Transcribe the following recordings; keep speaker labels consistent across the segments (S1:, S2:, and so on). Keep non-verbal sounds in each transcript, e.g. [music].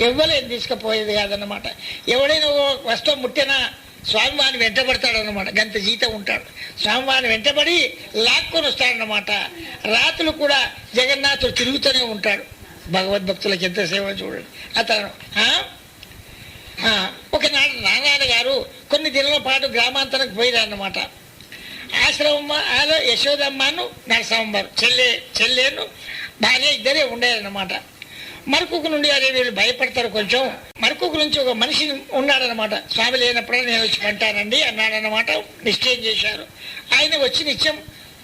S1: ఎవ్వలేం తీసుకుపోయేది కాదన్నమాట. ఎవడైనా ఓ వస్తువు ముట్టినా స్వామివారిని వెంటబడతాడనమాట గంత జీతం ఉంటాడు. స్వామివారిని వెంటబడి లాక్కొని వస్తాడనమాట రాత్రులు కూడా జగన్నాథుడు తిరుగుతూనే ఉంటాడు. భగవద్భక్తులకు ఎంత సేవ చూడండి. అతను ఒకనాడు నారాయణ గారు కొన్ని దినాల పాటు గ్రామాంతరకు పోయిరన్నమాట ఆశ్రమమ్మ ఆలో యశోదమ్మను నరసమ్మవారు చెల్లె చెల్లెను భార్య ఇద్దరే ఉండేదన్నమాట మరకుకు నుండి అదే వీళ్ళు భయపడతారు కొంచెం. మరకుకు నుంచి ఒక మనిషి ఉన్నాడనమాట స్వామి లేనప్పుడే నేను వచ్చి పంటానండి అన్నాడనమాట నిశ్చయం చేశారు. ఆయన వచ్చి నిత్యం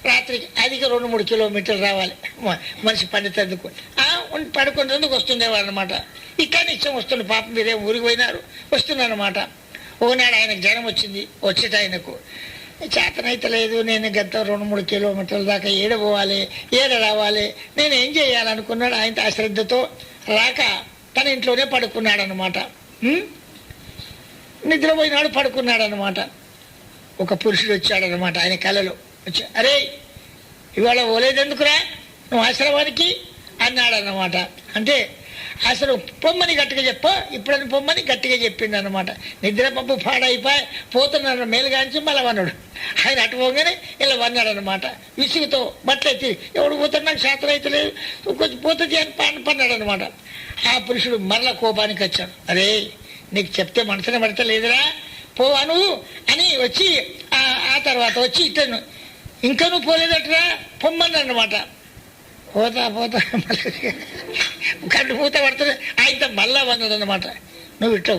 S1: రాత్రికి అధిక రెండు మూడు కిలోమీటర్లు రావాలి. మనిషి పండితందుకు. ఆ, ఉండి పడుకునేందుకు వస్తుండేవారు అనమాట ఇక్కడ నిత్యం వస్తుంది పాపం మీరే ఊరికి పోయినారు. వస్తున్నారనమాట ఓనాడు ఆయనకు జ్వరం వచ్చింది. వచ్చేట ఆయనకు. చేతనైతే లేదు నేను గత రెండు మూడు కిలోమీటర్ల దాకా ఏడ పోవాలి ఏడ రావాలి నేను ఏం చేయాలనుకున్నాడు ఆయన అశ్రద్ధతో రాక తన ఇంట్లోనే పడుకున్నాడు అనమాట నిద్రపోయినాడు పడుకున్నాడు అనమాట ఒక పురుషుడు వచ్చాడనమాట ఆయన కళలో వచ్చి అరే ఇవాళ పోలేదెందుకురా? నువ్వు ఆశ్రమానికి? అన్నాడనమాట అంటే అసలు పొమ్మని గట్టిగా చెప్ప ఇప్పుడని పొమ్మని గట్టిగా చెప్పిండు అనమాట నిద్ర పప్పు పాడైపోయి పోతున్నాడు మేలుగాంచి మళ్ళీ వన్నాడు. ఆయన అటు పోగానే ఇలా వన్నాడు అనమాట విసుగుతో బట్టలైతే ఎవడు పోతున్నాడు నాకు శాస్త్రం అయితే లేదు కొంచెం పోతుంది అని పని పన్నాడు అనమాట ఆ పురుషుడు మరల కోపానికి వచ్చాడు. అరే నీకు చెప్తే మనసునే పడతలేదురా పోవా నువ్వు అని వచ్చి ఆ- ఆ తర్వాత వచ్చి ఇట్టను ఇంకా నువ్వు పోలేదట్రా పొమ్మన్నాడు అనమాట పోతా పోతా మళ్ళీ కంటి పూత పడుతుంది. అయితే మళ్ళా వన్నది అనమాట నువ్వు ఇట్లా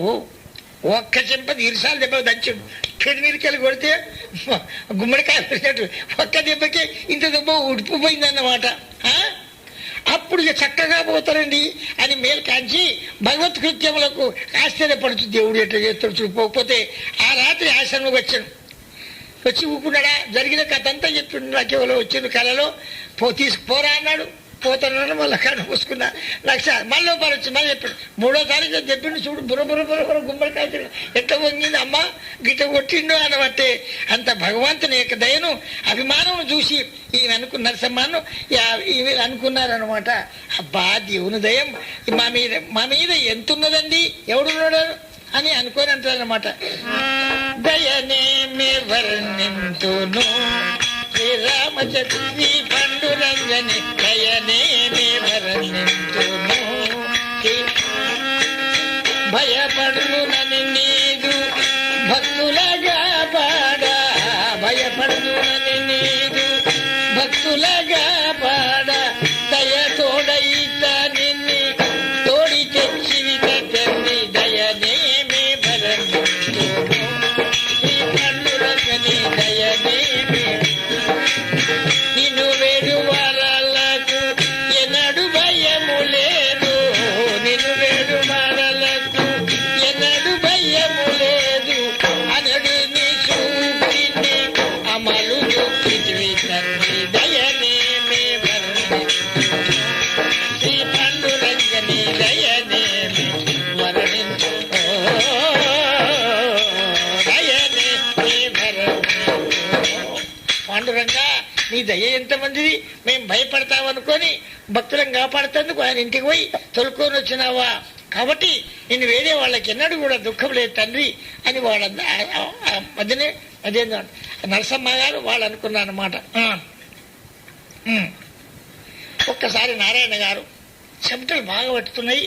S1: ఒక్క చెంప ఇరుసాలు దెబ్బ దంచుడు. పెడినీళ్ళకెళ్ళి కొడితే గుమ్మడికాయ పెట్టినట్టు ఒక్క దెబ్బకి ఇంత దెబ్బ ఉడిపిపోయిందన్నమాట అప్పుడు ఇక చక్కగా పోతారండి. అని మేలు కాంచి భగవత్ కృత్యములకు ఆశ్చర్యపడుతుంది దేవుడు ఎట్లా చేస్తాడు చూపోకపోతే ఆ రాత్రి ఆశ్రమం వచ్చాను. వచ్చి ఊపున్నాడా జరిగిన కథ అంతా చెప్పిండు నాకు ఎవరో వచ్చింది కళలో పో తీసుకుపోరా అన్నాడు. పోతున్నాడు మళ్ళీ కళ్ళు పూసుకున్నా లక్ష మళ్ళీ పని వచ్చి మళ్ళీ చెప్పాడు. మూడో తారీఖు చెప్పిండు చూడు బుర్ర బుర్ర బుర్ర బుర్ర గుమ్మడికాయ తిని. ఎట్లా వంగింది అమ్మ? గిట్ట కొట్టిండు అనబట్టే. అంత భగవంతుని యొక్క దయను అభిమానం చూసి ఈయన అనుకున్న నరసమ్మను ఈమె అనుకున్నారనమాట అబ్బా దేవుని దయం. మా మీద మా మీద ఎంత ఉన్నదండి ఎవడున్నాడు? అని అనుకొని అంటారనమాట దయనేమి వర్ణింతును. శ్రీరామచంద్రి పండురంగని దయనేమి వర్ణింతును. భయపడునని పట్టుకొని భక్తులను కాపాడుతందుకు ఆయన ఇంటికి పోయి తొలుకొని వచ్చినావా? కాబట్టి నేను వేరే వాళ్ళకి ఎన్నడూ కూడా దుఃఖం లేదు తండ్రి అని వాళ్ళ మధ్యనే అదేందో నరసమ్మ గారు వాళ్ళు అనుకున్నారు అనమాట ఒక్కసారి నారాయణ గారు చెమటలు బాగా పట్టుతున్నాయి.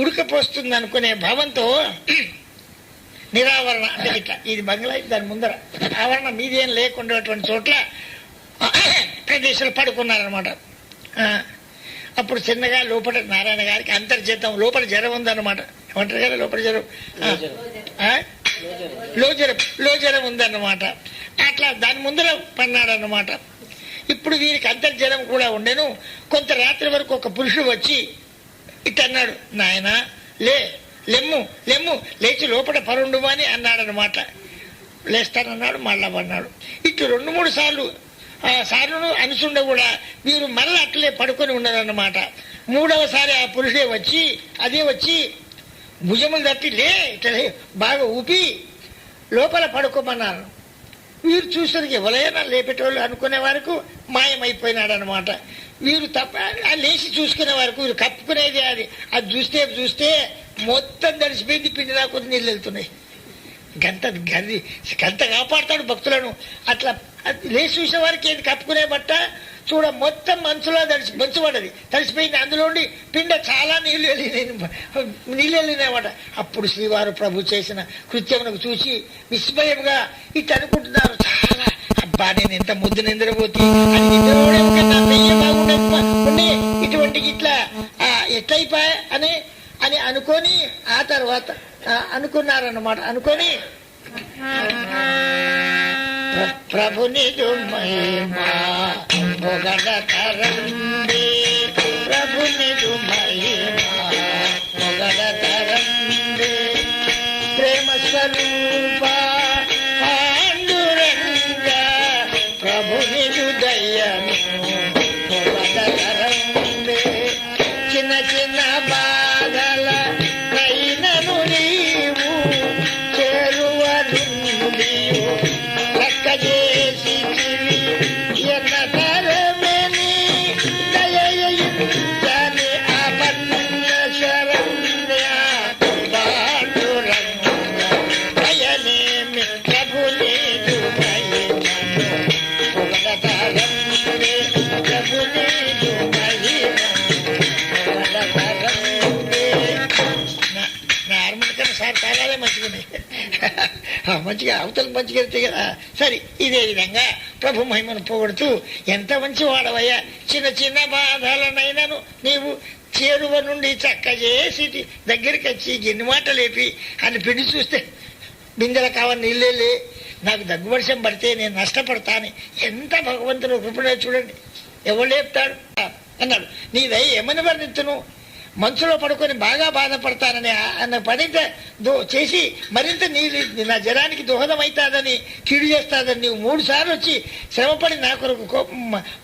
S1: ఉడకపోస్తుంది అనుకునే భావంతో నిరావరణ అంటే ఇట్లా. ఇది బంగ్లా దాని ముందర. ఆవరణ మీదేం లేకుండా చోట్ల ప్రదేశాలు పడుకున్నారనమాట అప్పుడు చిన్నగా లోపల నారాయణ గారికి అంతర్జీతం లోపల జ్వరం ఉందన్నమాట. ఏమంటారు కదా లోపల జ్వరం? లో జ్వరం లో జ్వరం ఉందన్నమాట. అట్లా దాని ముందర పన్నాడన్నమాట. ఇప్పుడు వీరికి అంతర్జలం కూడా ఉండెను. కొంత రాత్రి వరకు ఒక పురుషుడు వచ్చి ఇట్ అన్నాడు నాయన లే లెమ్ము లెమ్ము లేచి లోపల పరుండుమని అన్నాడనమాట లేస్తానన్నాడు మళ్ళా అన్నాడు ఇటు రెండు మూడు సార్లు ఆ సార్లు అనుసుండ కూడా వీరు మళ్ళీ అట్లే పడుకొని ఉన్నదన్నమాట. మూడవసారి ఆ పురుషుడే వచ్చి అదే వచ్చి భుజములు తట్టి లే ఇట్లా బాగా ఊపి లోపల పడుకోమన్నారు. వీరు చూసరికి ఎవరైనా లేపేటోళ్ళు అనుకునే వరకు మాయమైపోయినాడు అనమాట వీరు తప్ప లేచి చూసుకునే వరకు వీరు కప్పుకునేది అది. అది చూస్తే చూస్తే మొత్తం తడిసిపోయింది పిండి రాకుండా నీళ్ళు వెళ్తున్నాయి. గంత గది గంత కాపాడుతాడు భక్తులను. అట్లా లేచి చూసే వారికి ఏంటి కప్పుకునే బట్ట? చూడ మొత్తం మంచులో తడిసి మంచు పడ్డది. తడిసిపోయింది. అందులోండి పిండ చాలా నీళ్ళు వెళ్ళినాయి. నీళ్ళు వెళ్ళినాయమాట అప్పుడు శ్రీవారు ప్రభు చేసిన కృత్యమునకు చూసి విస్మయంగా ఇట్ అనుకుంటున్నారు. చాలా అబ్బా నేను ఎంత ముద్దు నిద్రపోతే ఇటువంటి ఇట్లా ఆ, ఎట్లయిపోయా అని అని అనుకొని ఆ తర్వాత అనుకున్నారన్నమాట. అనుకొని ప్రభుని మహిమా పొగడ తరండి సార్ మంచిగానే. మంచిగా అవతల మంచిగా వెళ్తే కదా. సరే ఇదే విధంగా ప్రభు మహిమను పోగొడుతూ ఎంత మంచి వాడవయ్యా? చిన్న చిన్న బాధలనైనాను నీవు చేరువ నుండి చక్క చేసి దగ్గరికి వచ్చి ఎన్ని మాట లేపి అని పిండి చూస్తే బిందెల కావాలి నీళ్ళే నాకు దగ్గు వర్షం పడితే నేను నష్టపడతాను. ఎంత భగవంతుడు కృపణ చూడండి. ఎవరు లేపుతాడు? అన్నాడు. నీదై ఏమని వర్ణిత్తును? మనసులో పడుకొని బాగా బాధపడతానని ఆ- అన్న పనిత దో చేసి మరింత నీ నా జనానికి దోహదం అవుతాదని కీడు చేస్తాదని నీవు మూడు సార్లు వచ్చి శ్రమపడి నా కొరకు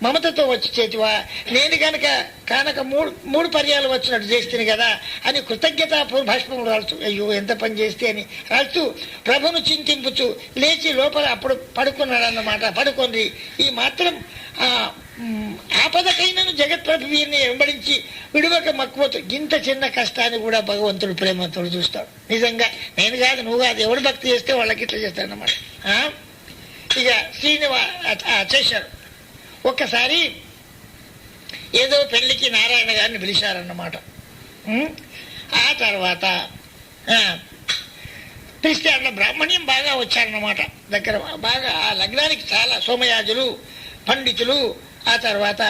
S1: మమతతో వచ్చి చేతివా? నేను కనుక కానక మూడు మూడు పర్యాలు వచ్చినట్టు చేస్తుంది కదా అని కృతజ్ఞత భాష్పములు రాల్చు అయ్యో ఎంత పని చేస్తే అని రాల్చు ప్రభును చింతింపుచు లేచి లోపల అప్పుడు పడుకున్నాడు అన్నమాట పడుకొని ఈ మాత్రం ఆపదకైనను జగత్ ప్రభుని వెంబడించి విడువక మక్కువతో ఇంత చిన్న కష్టాన్ని కూడా భగవంతుడు ప్రేమతో చూస్తాడు. నిజంగా నేను కాదు నువ్వు కాదు ఎవడు భక్తి చేస్తే వాళ్ళకి ఇట్లా చేస్తానమాట ఇక శ్రీనివా చేశారు. ఒక్కసారి ఏదో పెళ్ళికి నారాయణ గారిని పిలిచారన్నమాట. ఆ తర్వాత పిలిస్తే అట్లా బ్రాహ్మణ్యం బాగా వచ్చారన్నమాట. దగ్గర బాగా ఆ లగ్నానికి చాలా సోమయాజులు పండితులు ఆ తర్వాత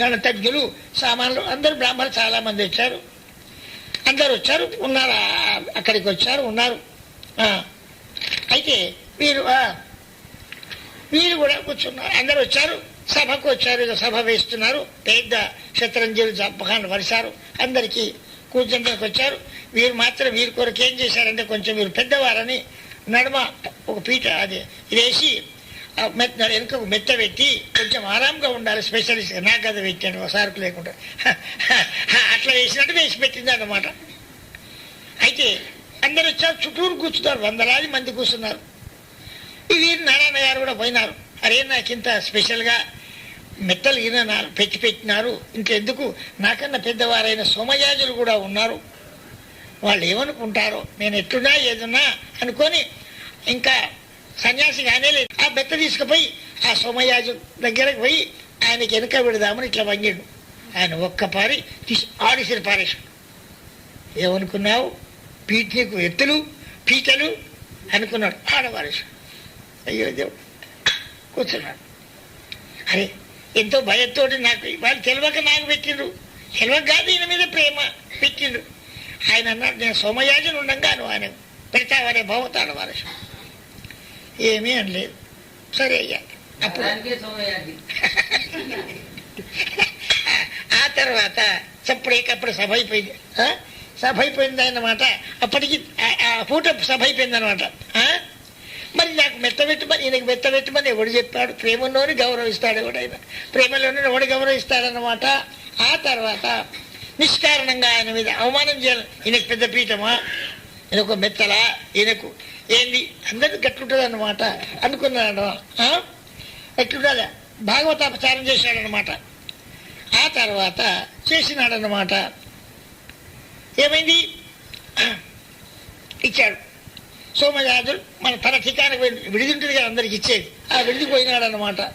S1: గణతజ్ఞులు సామాన్లు అందరూ బ్రాహ్మణులు చాలా మంది వచ్చారు. అందరు వచ్చారు ఉన్నారు అక్కడికి వచ్చారు ఉన్నారు. అయితే వీరు వీరు కూడా కూర్చున్నారు. అందరు వచ్చారు సభకు వచ్చారు ఇక సభ వేస్తున్నారు. పెద్ద శత్రంజీలు జపకాన్ని వరిశారు. అందరికీ కూర్చోడానికి వచ్చారు. వీరు మాత్రం వీరి కొరకు ఏం చేశారంటే కొంచెం వీరు పెద్దవారని నడుమ ఒక పీట అది వేసి వెనుక మెత్త పెట్టి కొంచెం ఆరాంగా ఉండాలి స్పెషలిస్ట్ నాకు అది పెట్టాను సార్కు లేకుండా. [laughs] అట్లా వేసినట్టు వేసి పెట్టింది అన్నమాట. అయితే అందరు వచ్చారు చుట్టూరు కూర్చున్నారు వందలాది మంది కూర్చున్నారు. ఇది నారాయణ గారు కూడా పోయినారు. అరే నాకు ఇంత స్పెషల్గా మెత్తలు గిన పెట్టి పెట్టినారు. ఇంకెందుకు? నాకన్నా పెద్దవారైన సోమయాజులు కూడా ఉన్నారు. వాళ్ళు ఏమనుకుంటారో నేను ఎట్లున్నా ఏదన్నా అనుకొని ఇంకా సన్యాసి కానే లేదు ఆ బెత్త తీసుకుపోయి ఆ సోమయాజు దగ్గరకు పోయి ఆయనకి వెనక పెడదామని ఇట్లా వంగిండు. ఆయన ఒక్క పారి తీసి ఆడిసిన పారేశాడు. ఏమనుకున్నావు? పీట నీకు ఎత్తులు పీటలు అనుకున్నాడు. ఆడవారేశాడు అయ్యో దేవుడు కూర్చున్నాడు. అరే ఎంతో భయంతో నాకు వాళ్ళు తెలియక నాకు పెట్టిండ్రు. తెలియక కాదు ఈయన మీద ప్రేమ పెట్టిండ్రు. ఆయన అన్నాడు నేను సోమయాజులు ఉండంగాను ఆయన పెడతావనే భవతాడు వారసు ఏమీ అనలేదు. సరే అయ్యా అప్పుడు. ఆ తర్వాత చప్పుడేకప్పుడు సభ అయిపోయింది? సభ అయిపోయింది అన్నమాట. అప్పటికి ఆ- ఆ పూట సభ అయిపోయింది అనమాట మరి నాకు మెత్తబెట్టమని ఈయనకి మెత్తబెట్టమని ఎవడు చెప్పాడు? ప్రేమలోని గౌరవిస్తాడు ఎవడైనా ప్రేమలోని ఎవడు గౌరవిస్తాడనమాట ఆ తర్వాత నిష్కారణంగా ఆయన మీద అవమానం చేయాలి. ఈయనకు పెద్ద పీఠమా? ఈయనకు మెత్తలా ఈయనకు ఏంది? అందరికి గట్లుంటుంది అనమాట అనుకున్నాడు? ఎట్లుండాలి? భాగవతాపచారం చేశాడనమాట ఆ తర్వాత చేసినాడన్నమాట. ఏమైంది? ఇచ్చాడు. సోమయాజులు మన తన ఠికానికి విడిది ఉంటుంది కదా అందరికి ఇచ్చేది. ఆ విడిది పోయినాడన్నమాట.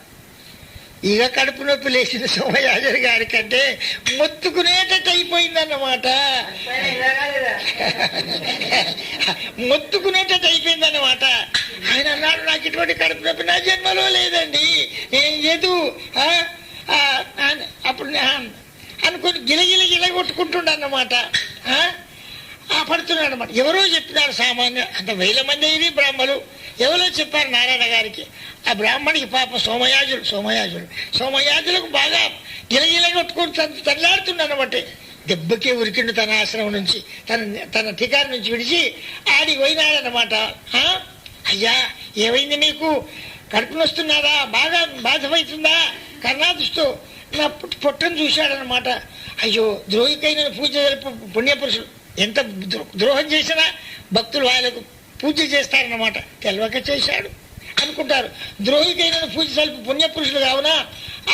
S1: ఇక కడుపు నొప్పి లేచిన సోమయాజులు గారి కంటే మొత్తుకునేటట్టు అయిపోయిందన్నమాట [laughs] మొత్తుకునేటట్టు అయిపోయిందన్నమాట. ఆయన అన్నాడు నాకు ఇటువంటి కడుపు నొప్పి నా జన్మలో లేదండి. నేను ఏదు అప్పుడు అనుకుని గిలగిల గిల కొట్టుకుంటుండన్నమాట ఆ పడుతున్నాడు అనమాట ఎవరో చెప్పినారు సామాన్య అంత వేల మంది ఇది బ్రాహ్మలు. ఎవరో చెప్పారు నారాయణ గారికి. ఆ బ్రాహ్మణికి పాప సోమయాజులు సోమయాజులు. సోమయాజులకు బాగా గిలగిల కొట్టుకుని తల్లాడుతుండ అనమాట దెబ్బకే ఉరికిండు తన ఆశ్రమం నుంచి తన తన టికార్ నుంచి విడిచి ఆడి పోయినాడనమాట అయ్యా ఏమైంది మీకు కడుపు నొస్తున్నారా బాగా బాధపడుతుందా? కర్ణాదుస్తూ నా పుట్- పొట్టను చూశాడనమాట అయ్యో ద్రోహికైన పూజ జరుపు పుణ్యపురుషులు ఎంత ద్రో- ద్రోహం చేసినా భక్తులు వాళ్ళకు పూజ చేస్తారన్నమాట. తెలవక చేశాడు. అనుకుంటారు. ద్రోహికైన పూజ సలుపు పుణ్యపురుషులు కావున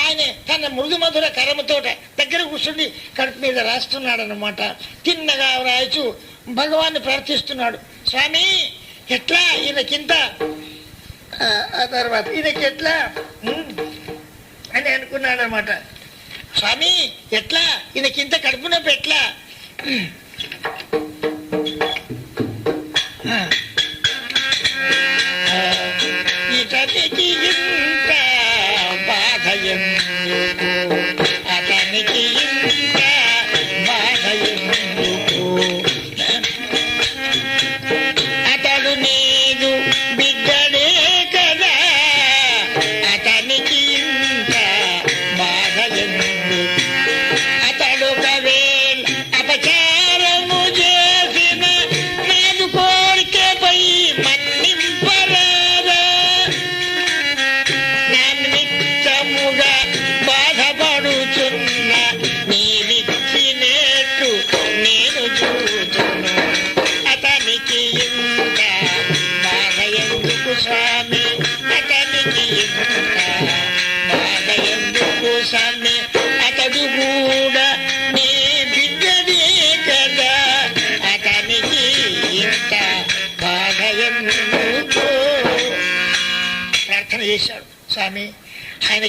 S1: ఆయన తన మృదు మధుర కరమతోట దగ్గర కూర్చుండి కడుపు మీద రాస్తున్నాడు అనమాట తిన్నగా రాయచు భగవాన్ని ప్రార్థిస్తున్నాడు. స్వామి ఎట్లా? ఈయనకింత ఆ, తర్వాత ఈయనకి ఎట్లా అని అనుకున్నాడు అనమాట స్వామి ఎట్లా? ఈయనకింత కడుపు నొప్పి ఎట్లా? ఆ.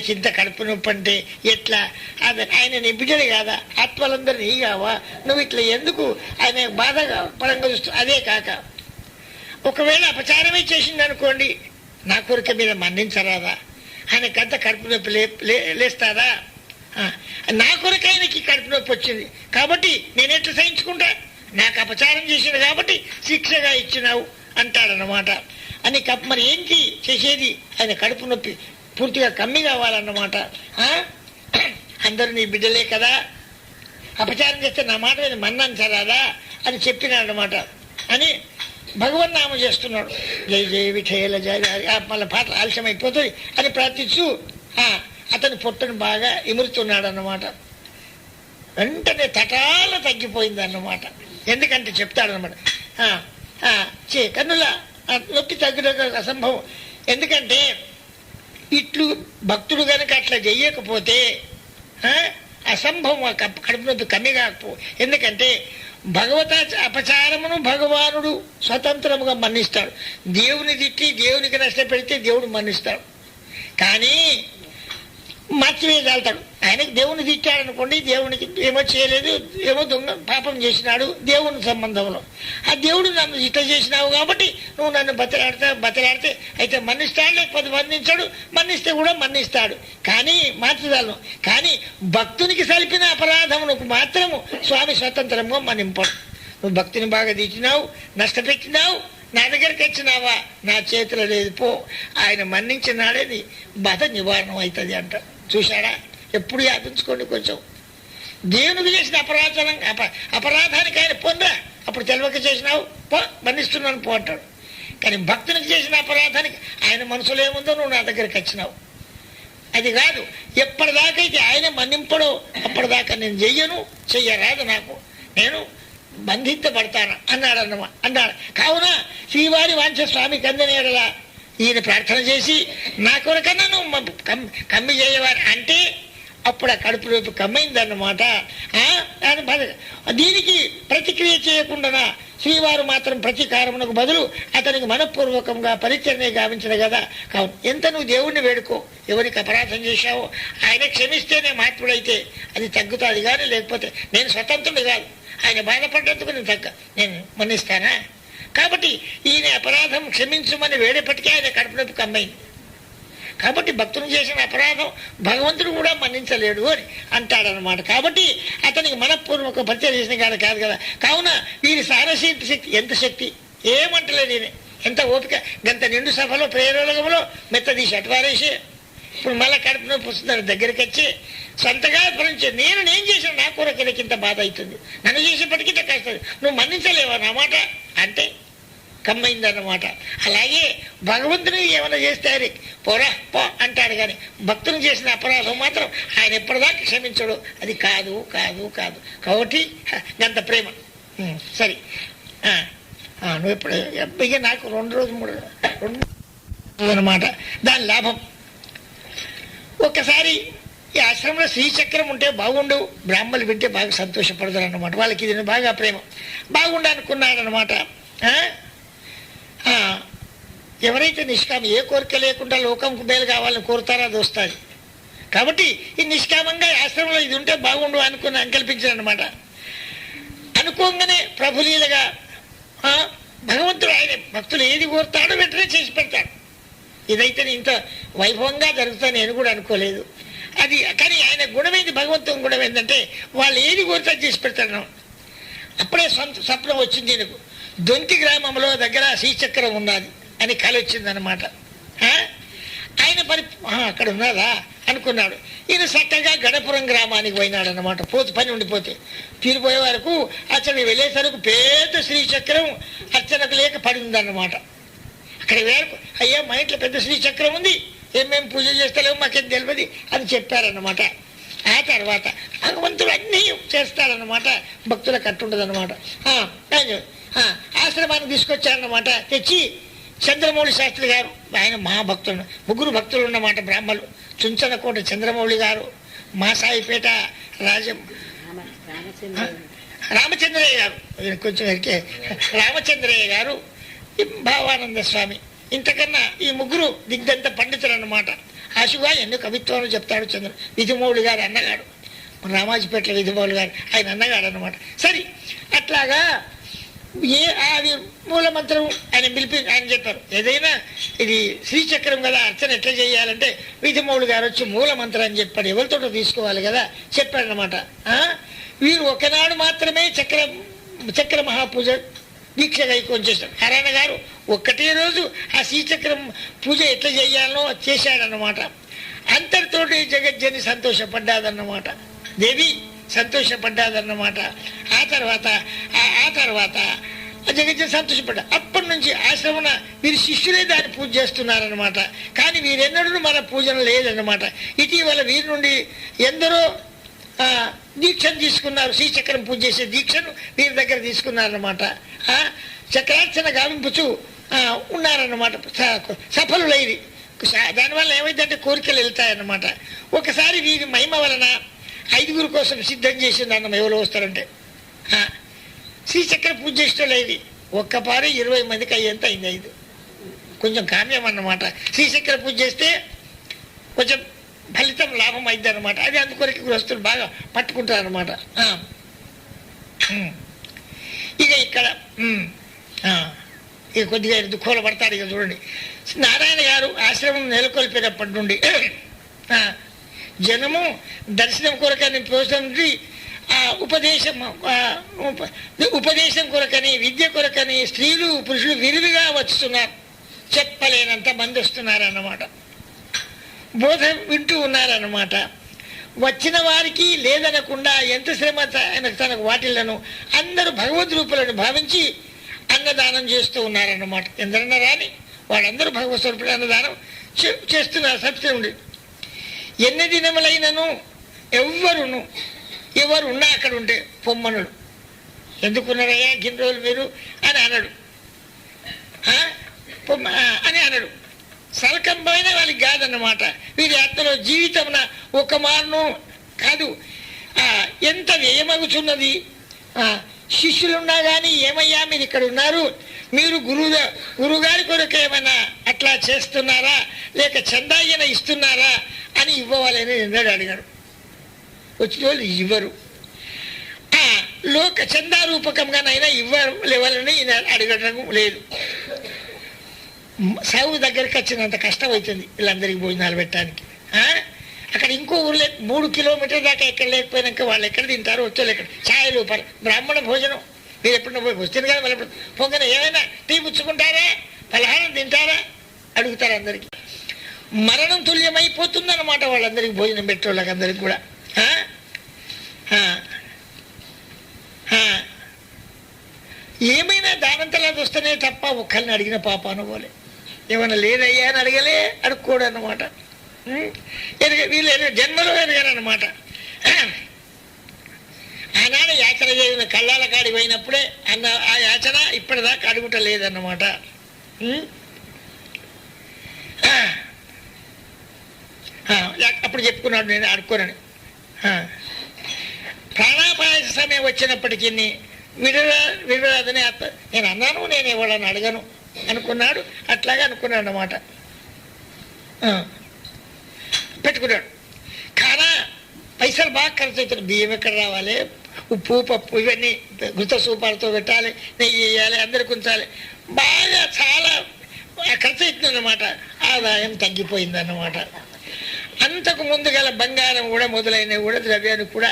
S1: ఆయనకి ఇంత కడుపు నొప్పి అంటే ఎట్లా? అది ఆయన నీ బిడ్డడు కాదా? ఆత్మలందరూ నీ కావా? నువ్వు ఇట్లా ఎందుకు? ఆయన బాధగా పరంగా చూస్తూ అదే కాక. ఒకవేళ అపచారమే చేసింది అనుకోండి నా కోరిక మీద మన్నించరాదా? ఆయనకంత కడుపు నొప్పి లే లే- నా కొరకు ఆయనకి కడుపు నొప్పి వచ్చింది. కాబట్టి నేను ఎట్లా సహించుకుంటా? నాకు అపచారం చేసింది కాబట్టి శిక్షగా ఇచ్చినావు అంటాడనమాట అని కప్ మరి ఏంటి చేసేది? ఆయన కడుపు నొప్పి పూర్తిగా కమ్మి కావాలన్నమాట. అందరూ నీ బిడ్డలే కదా. అపచారం చేస్తే నా మాట మీద మన్నంచరాదా అని చెప్పినాడనమాట అని భగవన్ నామం చేస్తున్నాడు. జై జై విఠేల జయ మళ్ళీ పాట ఆలస్యం అయిపోతుంది అని ప్రార్థిస్తూ అతని పొట్టను బాగా ఇమురుతున్నాడు అన్నమాట వెంటనే తటాల తగ్గిపోయింది అన్నమాట ఎందుకంటే చెప్తాడనమాట చే కన్నుల నొప్పి తగ్గుట అసంభవం. ఎందుకంటే ఇట్లు భక్తుడు కనుక అట్లా చెయ్యకపోతే అసంభవం కడుపు నొప్పి కమ్మి కాకపో ఎందుకంటే భగవత అపచారమును భగవానుడు స్వతంత్రముగా మన్నిస్తాడు. దేవుని తిట్టి దేవునికి నష్టపెడితే దేవుడు మన్నిస్తాడు. కానీ మార్చివేయగలుగుతాడు ఆయనకి దేవుని ఇచ్చాడనుకోండి దేవునికి ఏమో చేయలేదు ఏమో దొంగ పాపం చేసినాడు దేవుని సంబంధంలో. ఆ దేవుడు నన్ను ఇట్లా చేసినావు కాబట్టి నువ్వు నన్ను బతిలాడితే బతలాడితే అయితే మన్నిస్తాడు లేకపోతే మన్నించాడు మన్నిస్తే కూడా మన్నిస్తాడు. కానీ మార్చగలను కానీ భక్తునికి సలిపిన అపరాధమునకు మాత్రము స్వామి స్వతంత్రంగా మన్నింపడు నువ్వు భక్తిని బాగా తీసినావు నష్టపెట్టినావు నా దగ్గరికి వచ్చినావా? నా చేతిలో లేదు పో. ఆయన మన్నించినాడేది నీ బాధ నివారణ అవుతుంది అంట. చూశాడా ఎప్పుడు యాదించుకోండి కొంచెం. దేవునికి చేసిన అపరాధం అప అపరాధానికి ఆయన పొందా. అప్పుడు తెలవక చేసినావు పో మన్నిస్తున్నాను పో అంటాడు. కానీ భక్తునికి చేసిన అపరాధానికి ఆయన మనసులో ఏముందో నువ్వు నా దగ్గరికి వచ్చినావు. అది కాదు ఎప్పటిదాకైతే ఆయన మన్నింపడో అప్పటిదాకా నేను చెయ్యను చెయ్యరాదు నాకు. నేను బంధించబడతాను అన్నాడు అన్నమా అన్నాడు. కావున శ్రీవారి వాంఛ స్వామి అందనేడలా ఈయన ప్రార్థన చేసి నా కొరకన్నా నువ్వు కమ్మి చేయవారు. అంటే అప్పుడు ఆ కడుపు రేపు కమ్మైందన్నమాట. ఆ, అని దీనికి ప్రతిక్రియ చేయకుండా శ్రీవారు మాత్రం ప్రతీకారమునకు బదులు అతనికి మనఃపూర్వకంగా పరిచర్య గావించిన కదా కావును ఎంత నువ్వు దేవుణ్ణి వేడుకో ఎవరికి అపరాధం చేశావో ఆయన క్షమిస్తేనే మార్పుడైతే అది తగ్గుతుంది కానీ లేకపోతే నేను స్వతంత్రుడు కాదు. ఆయన బాధపడ్డందుకు నేను తగ్గ నేను మన్నిస్తానా? కాబట్టి ఈయన అపరాధం క్షమించమని వేడేపటికే ఆయన కడుపు నొప్పి కమ్మైంది. కాబట్టి భక్తులు చేసిన అపరాధం భగవంతుడు కూడా మన్నించలేడు అని అంటాడనమాట కాబట్టి అతనికి మనపూర్వక పరిచయం చేసిన కాదు కాదు కదా. కావున వీరి సారశక్తి శక్తి ఎంత శక్తి? ఏమంటలేదు ఈయన ఎంత ఓపిక? గంత నిండు సభలో ప్రేరణలో మెత్త తీసి అటువారేసి ఇప్పుడు మళ్ళీ కడుపు నొప్పి వస్తున్నారు దగ్గరికి వచ్చి సొంతగా భరించి నేను నేను చేసిన నా కొరకలకి ఇంత బాధ అవుతుంది. నన్ను చేసేప్పటికీ ఇంత కష్టం. నువ్వు మన్నించలేవా నా మాట? కమ్మైందన్నమాట. అలాగే భగవంతుని ఏమైనా చేస్తే ఆయన పోరా పో అంటాడు కానీ భక్తులు చేసిన అపరాధం మాత్రం ఆయన ఎప్పటిదాకా క్షమించడు. అది కాదు కాదు కాదు. కాబట్టి గంత ప్రేమ. ఉం, సరే. నువ్వు ఇప్పుడు ఇక నాకు రెండు రోజులు మూడు రెండు అనమాట దాని లాభం. ఒక్కసారి ఈ ఆశ్రమంలో శ్రీచక్రం ఉంటే బాగుండు బ్రాహ్మణులు వింటే బాగా సంతోషపడతారు అన్నమాట వాళ్ళకి ఇది బాగా ప్రేమ. బాగుండు అనుకున్నాడనమాట ఎవరైతే నిష్కామ ఏ కోరిక లేకుండా లోకంకు మేలు కావాలని కోరుతారో అది వస్తుంది. కాబట్టి ఈ నిష్కామంగా ఈ ఆశ్రమంలో ఇది ఉంటే బాగుండు అనుకుని అంకల్పించాను అనమాట అనుకోగానే ప్రభులీలుగా భగవంతుడు ఆయన భక్తులు ఏది కోరుతాడో వెంటనే చేసి పెడతాడు ఇదైతే ఇంత వైభవంగా జరుగుతుంది నేను కూడా అనుకోలేదు. అది కానీ ఆయన గుణమైంది భగవంతుని గుణం ఏంటంటే వాళ్ళు ఏది కోరితే చేసి పెడతాడు అప్పుడే సొంత స్వప్నం వచ్చింది ఈయనకు. దొంతి గ్రామంలో దగ్గర శ్రీచక్రం ఉన్నది అని కళ వచ్చిందనమాట ఆయన పని అక్కడ ఉన్నదా అనుకున్నాడు. ఈయన చక్కగా గడపురం గ్రామానికి పోయినాడు అనమాట పోతు పని ఉండిపోతే. తీరిపోయే వరకు అతను వెళ్ళేసరికి పెద్ద శ్రీచక్రం అర్చనకు లేక పడి ఉందన్నమాట అక్కడ వేరకు అయ్యా మా ఇంట్లో పెద్ద శ్రీచక్రం ఉంది. ఏమేమి పూజ చేస్తలేము మాకేం తెలియదు అని చెప్పారన్నమాట. ఆ తర్వాత భగవంతుడు అన్నీ చేస్తాడనమాట భక్తులకు అట్టుండదన్నమాట ఆ, ఆశ్రమానికి తీసుకొచ్చారన్నమాట. తెచ్చి చంద్రమౌళి శాస్త్రి గారు ఆయన మహాభక్తులు ముగ్గురు భక్తులు ఉన్నమాట బ్రాహ్మలు చుంచనకోట చంద్రమౌళి గారు మా సాయిపేట రాజం రామచంద్రయ్య గారు కొంచెం ఎరికే రామచంద్రయ్య గారు భావానంద స్వామి. ఇంతకన్నా ఈ ముగ్గురు దిగ్ధంత పండితులు అన్నమాట ఆశుగా ఎన్నో కవిత్వాలు చెప్తాడు చంద్ర విధుమౌళి గారు అన్నగాడు. మన రామాజీపేటలో విధుమౌళి గారు ఆయన అన్నగాడు అన్నమాట సరే అట్లాగా ఏ అది మూల మంత్రం ఆయన పిలిపి ఆయన చెప్పారు. ఏదైనా ఇది శ్రీచక్రం కదా అర్చన ఎట్లా చేయాలంటే విధిమౌళి గారు వచ్చి మూల మంత్రం అని చెప్పాడు ఎవరితోటో తీసుకోవాలి కదా చెప్పాడనమాట వీరు ఒకనాడు మాత్రమే చక్ర చక్ర మహాపూజ దీక్ష కైకొని చేశాడు నారాయణ గారు ఒక్కటే రోజు ఆ శ్రీచక్రం పూజ ఎట్లా చేయాలో చేశాడన్నమాట అంతటితోటి జగజ్జని సంతోషపడ్డాదన్నమాట దేవి సంతోషపడ్డాదన్నమాట. ఆ తర్వాత ఆ- ఆ తర్వాత జగజ్జ సంతోషపడ్డా. అప్పటి నుంచి ఆశ్రమణ వీరి శిష్యులే దాన్ని పూజ చేస్తున్నారనమాట కానీ వీరెన్నడూ మన పూజన లేదన్నమాట. ఇటీవల వీరి నుండి ఎందరో దీక్షను తీసుకున్నారు. శ్రీచక్రం పూజ చేసే దీక్షను వీరి దగ్గర తీసుకున్నారనమాట చక్రార్చన గావింపుచు ఉన్నారన్నమాట. స- సఫలులైది దానివల్ల ఏమైందంటే కోరికలు వెళ్తాయన్నమాట. ఒకసారి వీరి మహిమ వలన ఐదుగురు కోసం సిద్ధం చేసింది అన్నం ఎవరు వస్తారంటే శ్రీచక్ర పూజ చేసేది ఒక్క పారి ఇరవై మందికి అయ్యేంత అయింది ఐదు. కొంచెం కామ్యం అన్నమాట. శ్రీచక్ర పూజ చేస్తే కొంచెం ఫలితం లాభం అయింది అనమాట అది అందుకొరకు గృహస్థులు బాగా పట్టుకుంటారు అనమాట ఇక ఇక్కడ ఇక కొద్దిగా దుఃఖంలో పడతారు ఇక చూడండి. నారాయణ గారు ఆశ్రమం నెలకొల్పేటప్పటి నుండి జనము దర్శనం కొరకని ప్రోత్సహించి ఆ ఉపదేశం ఉపదేశం కొరకని విద్య కొరకని స్త్రీలు పురుషులు విరివిగా వస్తున్నారు చెప్పలేనంత మంది వస్తున్నారు అన్నమాట బోధ వింటూ ఉన్నారన్నమాట. వచ్చిన వారికి లేదనకుండా ఎంత శ్రమ ఆయనకు తనకు వాటిల్లను అందరూ భగవద్ రూపులను భావించి అన్నదానం చేస్తూ ఉన్నారన్నమాట. ఎందరన్నా రాని వాళ్ళందరూ భగవత్ స్వరూపుడు అన్నదానం చే- చేస్తున్నారు సత్యముడి ఎన్ని దినములైనను? ఎవ్వరును. ఎవరు ఉన్నా అక్కడ ఉంటే పొమ్మనుడు. ఎందుకున్నారయ్యా? గిన్ని రోజులు మీరు? అని అనడు. పొమ్మ- అని అని సలకం పైన వాళ్ళకి కాదన్నమాట. వీరి అత్తలో జీవితమున ఒక మారును కాదు. ఎంత వ్యయమగుచున్నది? శిష్యులున్నా కానీ ఏమయ్యా? మీరు ఇక్కడ ఉన్నారు. మీరు గురువు గురుగారి కొరకు ఏమైనా అట్లా చేస్తున్నారా? లేక చందాయన ఇస్తున్నారా? అని ఇవ్వవాలని నిన్నడు అడిగారు వచ్చిన వాళ్ళు ఇవ్వరు. ఆ, లోక చందారూపకంగానైనా ఇవ్వరు. లేవాలని అడగడం లేదు. సాగు దగ్గరికి వచ్చినంత కష్టం అవుతుంది వీళ్ళందరికీ భోజనాలు పెట్టడానికి. ఆ? అక్కడ ఇంకో ఊర్లే మూడు కిలోమీటర్ల దాకా ఎక్కడ లేకపోయినాక వాళ్ళు ఎక్కడ తింటారు వచ్చారు ఎక్కడ? ఛాయలు బ్రాహ్మణ భోజనం. మీరు ఎప్పుడన్నా పోయి వస్తుంది కదా వాళ్ళు పొంగన ఏమైనా టీ పుచ్చుకుంటారా? పలహారం తింటారా? అడుగుతారు అందరికీ. మరణం తుల్యమైపోతుందన్నమాట వాళ్ళందరికీ భోజనం పెట్టేవాళ్ళకి అందరికి కూడా. ఏమైనా దానంతలా వస్తేనే తప్ప ఒక్కరిని అడిగిన పాప అనుకోలే ఏమైనా లేదయ్యా అని అడగలే అడుక్కోడు అన్నమాట వీళ్ళు ఎరగ జన్మలో అనమాట ఆనాడు యాచన చేసిన కళ్ళాల కాడి పోయినప్పుడే అన్న ఆ యాచన ఇప్పటిదాకా అడుగుట లేదన్నమాట. అప్పుడు చెప్పుకున్నాడు నేను అడుక్కోనని ప్రాణాపాయ సమయం వచ్చినప్పటికీ విడుదల విడుదలని అత్త. నేను అన్నాను నేను ఎవడని అడగను అనుకున్నాడు అట్లాగే అనుకున్నాడు అన్నమాట పెట్టుకున్నాడు. కానీ పైసలు బాగా ఖర్చు అవుతుంది బియ్యం ఎక్కడ రావాలి? ఉప్పు పప్పు ఇవన్నీ గుత్త సూపాలతో పెట్టాలి నెయ్యి వేయాలి అందరికి ఉంచాలి బాగా చాలా ఖర్చు అవుతుందన్నమాట. ఆదాయం తగ్గిపోయిందన్నమాట. అంతకు ముందు గల బంగారం కూడా మొదలైనవి కూడా ద్రవ్యాన్ని కూడా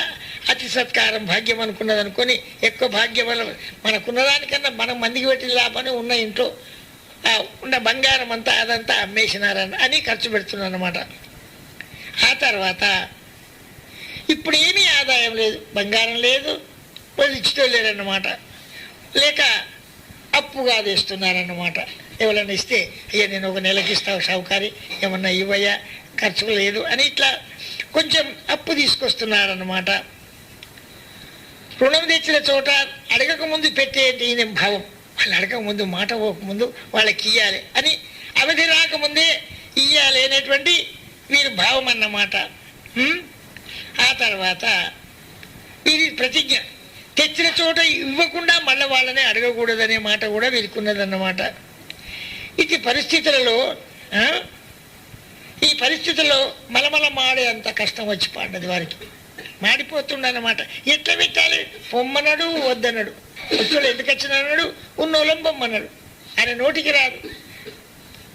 S1: అతి సత్కారం భాగ్యం అనుకున్నది అనుకొని ఎక్కువ భాగ్యం వల్ల మనకున్న దానికన్నా మనం మందికి పెట్టిన లాభాన్ని ఉన్న ఇంట్లో. ఉన్న బంగారం అంతా అదంతా అమ్మేసినారని అని ఖర్చు పెడుతున్నాను అనమాట ఆ తర్వాత ఇప్పుడు ఏమీ ఆదాయం లేదు బంగారం లేదు వాళ్ళు ఇచ్చితో లేరన్నమాట లేక అప్పుగా తెస్తున్నారన్నమాట ఎవరైనా ఇస్తే అయ్యా నేను ఒక నెలకి ఇస్తావు షావుకారి ఏమన్నా ఇవ్వయ్యా ఖర్చు లేదు అని ఇట్లా కొంచెం అప్పు తీసుకొస్తున్నారన్నమాట. రుణం తెచ్చిన చోట అడగక ముందు పెట్టేది ఈయన భావం వాళ్ళు అడగక ముందు మాట పోకముందు వాళ్ళకి ఇయ్యాలి అని అవధి రాకముందే ఇయ్యాలి అనేటువంటి వీరి భావం అన్నమాట ఆ తర్వాత వీరి ప్రతిజ్ఞ. తెచ్చిన చోట ఇవ్వకుండా మళ్ళీ వాళ్ళని అడగకూడదనే మాట కూడా వీరికి ఉన్నదన్నమాట ఇది పరిస్థితులలో ఈ పరిస్థితుల్లో మలమల మాడే అంత కష్టం వచ్చి పడ్డది వారికి. మాడిపోతుండనమాట ఎట్లా పెట్టాలి? పొమ్మనడు వద్దనడు. వచ్చాడు ఎందుకు వచ్చినాడు ఉన్నోళ్ళం పొమ్మన్నాడు ఆయన నోటికి రాదు.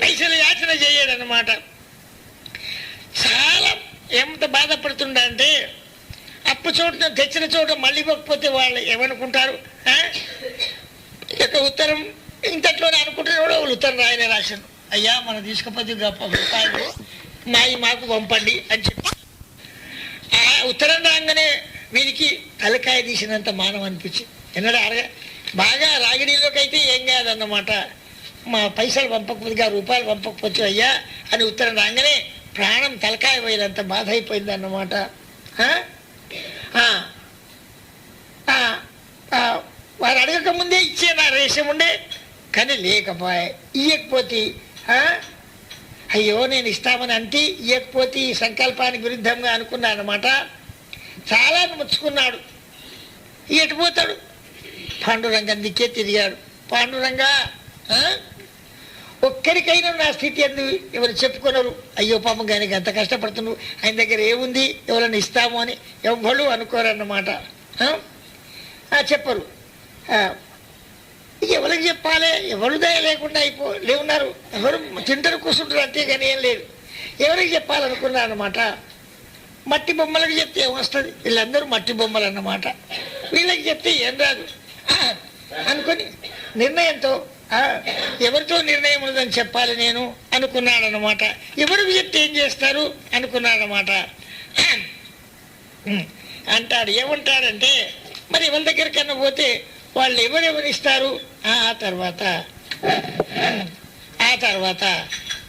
S1: పైసలు యాచన చేయడనమాట చాలా ఎంత బాధపడుతుండంటే అప్పు చోట తెచ్చిన చోట మళ్ళీ ఇవ్వకపోతే వాళ్ళు ఏమనుకుంటారు? ఇక ఉత్తరం. ఇంతట్లోనే అనుకుంటున్న కూడా వాళ్ళు ఉత్తరం రాయనే రాశాను అయ్యా మనం తీసుకపోతే గొప్ప రూపాయలు మాయి మాకు పంపండి అని చెప్పి. ఆ ఉత్తరం రాగానే వీరికి తలకాయ తీసినంత మానం అనిపించి ఎన్నడూ బాగా రాగిడిలోకి అయితే ఏం కాదన్నమాట. మా పైసలు పంపకపోతే రూపాయలు పంపకపోవచ్చు అయ్యా అని ఉత్తరం రాగానే ప్రాణం తలకాయ పోయినంత బాధ అయిపోయింది అన్నమాట వారు అడగక ముందే ఇచ్చే నా రేషం ఉండే కానీ లేకపోయే ఇయ్యకపోతే అయ్యో నేను ఇస్తామని అంటే ఇవ్వకపోతే ఈ సంకల్పానికి విరుద్ధంగా అనుకున్నాను అనమాట చాలా ముచ్చుకున్నాడు. ఎటు పోతాడు పాండురంగం దిక్కే తిరిగాడు. పాండురంగా ఒక్కరికైనా నా స్థితి అందు ఎవరు చెప్పుకున్నారు అయ్యో పాపం కానీ ఎంత కష్టపడుతున్నావు? ఆయన దగ్గర ఏముంది? ఎవరైనా ఇస్తాము అని ఎవ్వరు అనుకోరన్నమాట. చెప్పరు. ఎవరికి చెప్పాలి? ఎవరు దయ లేకుండా అయిపో లేవున్నారు. ఎవరు తింటారు కూర్చుంటారు అంతే కానీ ఏం లేదు. ఎవరికి చెప్పాలనుకున్నారు అనమాట మట్టి బొమ్మలకు చెప్తే ఏమొస్తుంది వీళ్ళందరూ మట్టి బొమ్మలు అన్నమాట వీళ్ళకి చెప్తే ఏం రాదు. అనుకొని నిర్ణయంతో ఎవరితో నిర్ణయం ఉందని చెప్పాలి నేను? అనుకున్నాడనమాట ఎవరు చెప్తే ఏం చేస్తారు? అనుకున్నాడనమాట అంటాడు. ఏమంటాడంటే మరి ఎవరి దగ్గరికన్నా పోతే వాళ్ళు ఎవరెవరిస్తారు ఆ తర్వాత. ఆ తర్వాత.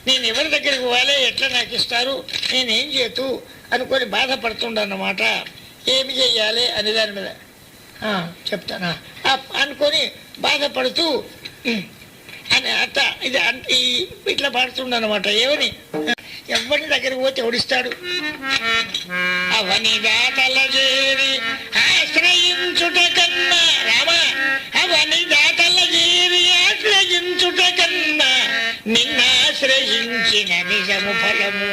S1: నేను ఎవరి దగ్గరికి పోవాలి? ఎట్లా నాకు ఇస్తారు? నేనేం చేతు? అనుకొని బాధపడుతుండన్నమాట. ఏమి చెయ్యాలి అనే దాని మీద. చెప్తానా. అనుకొని బాధపడుతూ అని అట్ట ఇది అంటే ఇట్లా ఇట్లా పాడుతుండనమాట ఏమని? ఎవరి దగ్గరికి పోతే ఎవడిస్తాడు? అవని దాతల చేరి ఆశ్రయించుట కన్నా రామా అవని దాతల చేరి ఆశ్రయించుట కన్నా నిన్నాశ్రయించిన నిజము ఫలము.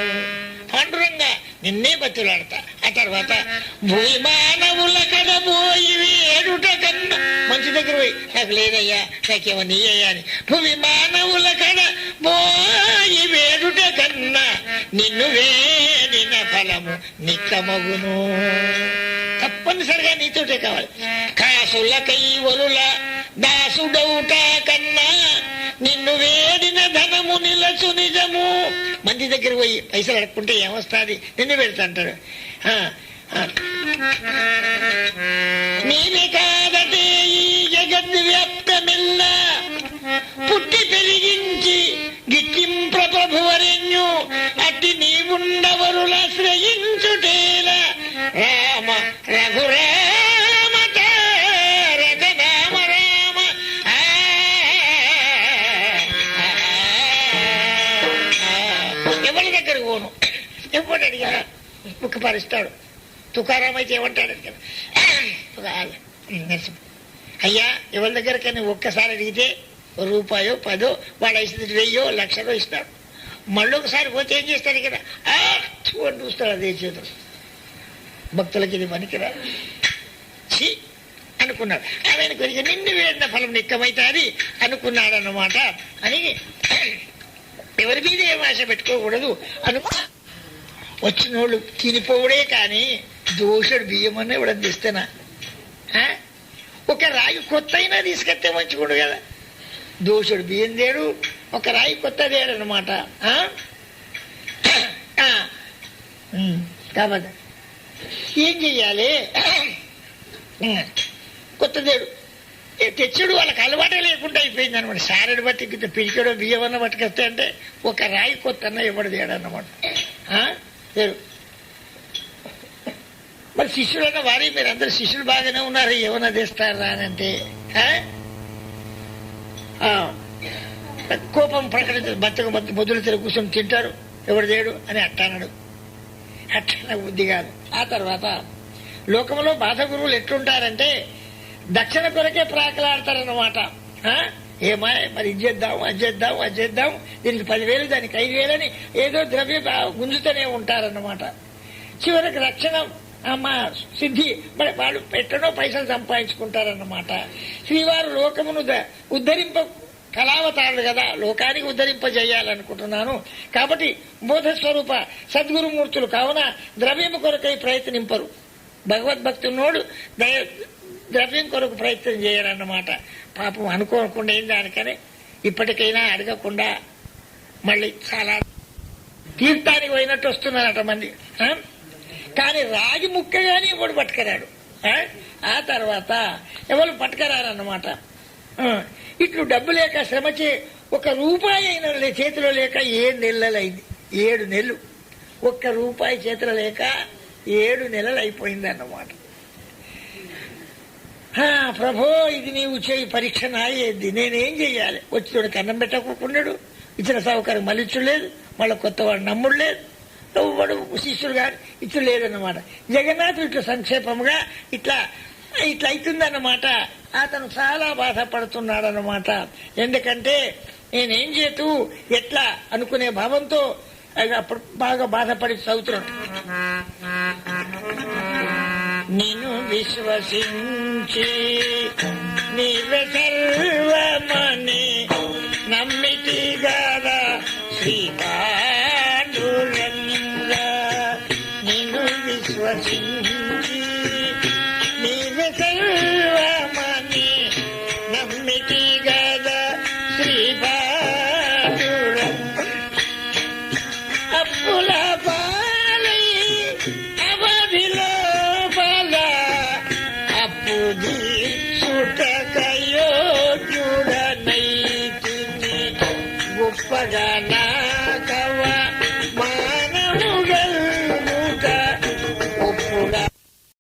S1: పాండురంగా నిన్నే బతులాడతా. ఆ తర్వాత భూమానవుల కడబోయి ఏడుట కన్నా దగ్గర పోయి నాకు లేదయ్యా నాకేమో నీయ్యా అని. భూమి మానవుల కడ పోయి వేడుట కన్నా నిన్ను వేడిన ఫలము నిక్కమగును తప్పనిసరిగా నీతోటే కావాలి. కాసులకై ఒలుల దాసుడౌట కన్నా నిన్ను వేడిన ధనము నిలచు నిజము. మంది దగ్గర పోయి పైసలు అడుక్కుంటే ఏమొస్తుంది? నిన్ను పెడతా అంటాడు ఆ, ఆ. నీవే కాదటే ఈ జగద్వ్యాప్తమిల్ల పుట్టి పెరిగించి గిట్టింప్ర ప్రభువరెన్యు. అట్టి నీవుండవరుల శ్రయించుటేల. రామ రఘురామ తారక రామ రామ ఎవరి దగ్గరకు పోను? ఎవరు అడిగా ముఖపరుస్తాడు తుకారాం అయితే ఏమంటాడు? కదా నరసింహ అయ్యా ఎవరి దగ్గరకైనా ఒక్కసారి అడిగితే రూపాయో పదో వాడు ఇస్తుంది వెయ్యో లక్షలో ఇస్తారు. మళ్ళీ ఒకసారి పోతే ఏం చేస్తారు ఇక్కడ? ఆ, థు అని చూస్తాడు అదే చేతులు. భక్తులకి ఇది పనికిరా. ఛీ అనుకున్నాడు ఆయన కొరికి నిన్ను వేడిన ఫలం నిక్కమైతుంది అనుకున్నాడు అన్నమాట అని ఎవరి మీద ఏం ఆశ పెట్టుకోకూడదు. అను వచ్చిన వాళ్ళు తినిపోవడే కానీ దోషుడు బియ్యం అన్న ఇవ్వడం తెస్తేనా ఆ? ఒక రాయి కొత్త అయినా తీసుకెత్తే మంచిగుండు కదా. దోషుడు బియ్యం తేడు ఒక రాయి కొత్త తేడు అనమాట కాబట్టి ఏం చెయ్యాలి? కొత్త తేడు. ఏ తెచ్చుడు వాళ్ళకి అలవాటే లేకుండా అయిపోయింది అనమాట సారెడు బట్టి ఇంత బియ్యం అన్న పట్టుకొస్తే అంటే ఒక రాయి కొత్త అన్న ఇవ్వడు తేడు అనమాట తేడు. మరి శిష్యులన్న వారి మీరు అందరు శిష్యులు బాగానే ఉన్నారు. ఏమన్నా తెస్తారా అని అంటే కోపం ప్రకటించారు బతుకు బతు మొదలు తెర కూర్చొని తింటారు. ఎవడు చేయడు అని అట్టానడు. అట్టన బుద్ధి కాదు. ఆ తర్వాత లోకంలో బాధ గురువులు ఎట్లుంటారంటే దక్షిణ కొరకే ప్రాకలాడతారన్నమాట. ఏమా మరి ఇది చేద్దాం అది చేద్దాం అది చేద్దాం. దీనికి పదివేలు దానికి ఐదు వేలని ఏదో ద్రవ్య గుంజుతూనే ఉంటారన్నమాట. చివరికి రక్షణ మా సిద్ధి మరి వాళ్ళు పెట్టడో పైసలు సంపాదించుకుంటారన్నమాట. శ్రీవారు లోకమును ద- ఉద్ధరింప కళావతారుడు కదా లోకానికి ఉద్ధరింపజేయాలనుకుంటున్నాను. కాబట్టి బోధస్వరూప సద్గురుమూర్తులు కావున ద్రవ్యము కొరకై ప్రయత్నింపరు. భగవద్భక్తున్నోడు దయ ద్రవ్యం కొరకు ప్రయత్నం చేయరన్నమాట. పాపం అనుకోకుండా ఏం దానికని? ఇప్పటికైనా అడగకుండా మళ్ళీ చాలా తీర్థానికి పోయినట్టు వస్తున్నారట మంది. కానీ రాగి ముక్కగానే ఎవడు పట్టుకరాడు ఆ? తర్వాత ఎవరు పట్టుకరారన్నమాట ఇట్లు డబ్బు లేక శ్రమ చే ఒక రూపాయి అయిన చేతిలో లేక ఏడు నెలలైంది. ఏడు నెలలు. ఒక్క రూపాయి చేతిలో లేక ఏడు నెలలు అయిపోయింది అన్నమాట ప్రభో ఇది నీవు చేయి పరీక్ష నాయేది. నేనేం చెయ్యాలి? వచ్చి కన్నం పెట్టకుండాడు ఇచ్చిన సౌకర్యం మళ్ళీ ఇచ్చులేదు మళ్ళీ కొత్త వాడు నమ్ముడు లేదు. వాడు శిష్యుడు గారు ఇట్లా లేదన్నమాట జగన్నాథుడు ఇట్లా సంక్షేపముగా ఇట్లా ఇట్లా అవుతుందన్నమాట అతను చాలా బాధపడుతున్నాడు అన్నమాట ఎందుకంటే నేనేం చేతూ ఎట్లా అనుకునే భావంతో అది అప్పుడు బాగా బాధపడి చదువుతున్నాడు. నిన్ను విశ్వసించి నీవే సర్వమని నమ్మితి